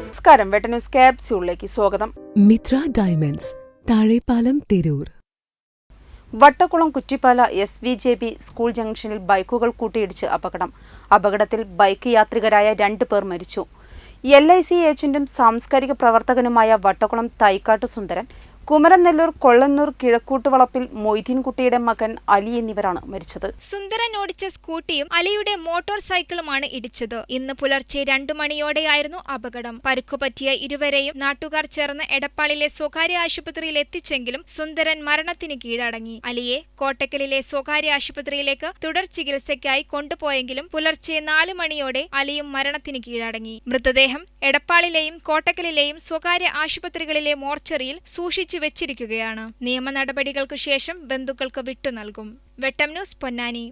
നമസ്കാരം. വെട്ട ന്യൂസ് ക്യാപ്സ്യൂളിലേക്ക് സ്വാഗതം. Mitra diamonds Thazhepalam Tirur. Vattakulam Kuttippala S V J B school ജംഗ്ഷനിൽ ബൈക്കുകൾ കൂട്ടിയിടിച്ച് അപകടം. അപകടത്തിൽ ബൈക്ക് യാത്രികരായ രണ്ട് പേർ മരിച്ചു. എൽ ഐ സി ഏജന്റും സാംസ്കാരിക പ്രവർത്തകനുമായ വട്ടക്കുളം തൈക്കാട്ട് സുന്ദരൻ കുമരനെല്ലൂർ കൊള്ളന്നൂർ കിഴക്കൂട്ടുവളപ്പിൽ മൊയ്തീൻകുട്ടിയുടെ മകൻ അലി എന്നിവരാണ് മരിച്ചത്. സുന്ദരൻ ഓടിച്ച സ്കൂട്ടിയും അലിയുടെ മോട്ടോർ സൈക്കിളുമാണ് ഇടിച്ചത്. ഇന്ന് പുലർച്ചെ രണ്ടു മണിയോടെയായിരുന്നു അപകടം. പരുക്കുപറ്റിയ ഇരുവരെയും നാട്ടുകാർ ചേർന്ന് എടപ്പാളിലെ സ്വകാര്യ ആശുപത്രിയിൽ എത്തിച്ചെങ്കിലും സുന്ദരൻ മരണത്തിന് കീഴടങ്ങി. അലിയെ കോട്ടക്കലിലെ സ്വകാര്യ ആശുപത്രിയിലേക്ക് തുടർ ചികിത്സയ്ക്കായി കൊണ്ടുപോയെങ്കിലും പുലർച്ചെ നാലു മണിയോടെ അലിയും മരണത്തിന് കീഴടങ്ങി. മൃതദേഹം എടപ്പാളിലെയും കോട്ടക്കലിലെയും സ്വകാര്യ ആശുപത്രികളിലെ മോർച്ചറിയിൽ സൂക്ഷിച്ചു വെച്ചിരിക്കുകയാണ്. നിയമ നടപടികൾക്കു ശേഷം ബന്ധുക്കൾക്ക് വിട്ടു നൽകും. വെട്ടം ന്യൂസ് പൊന്നാനി.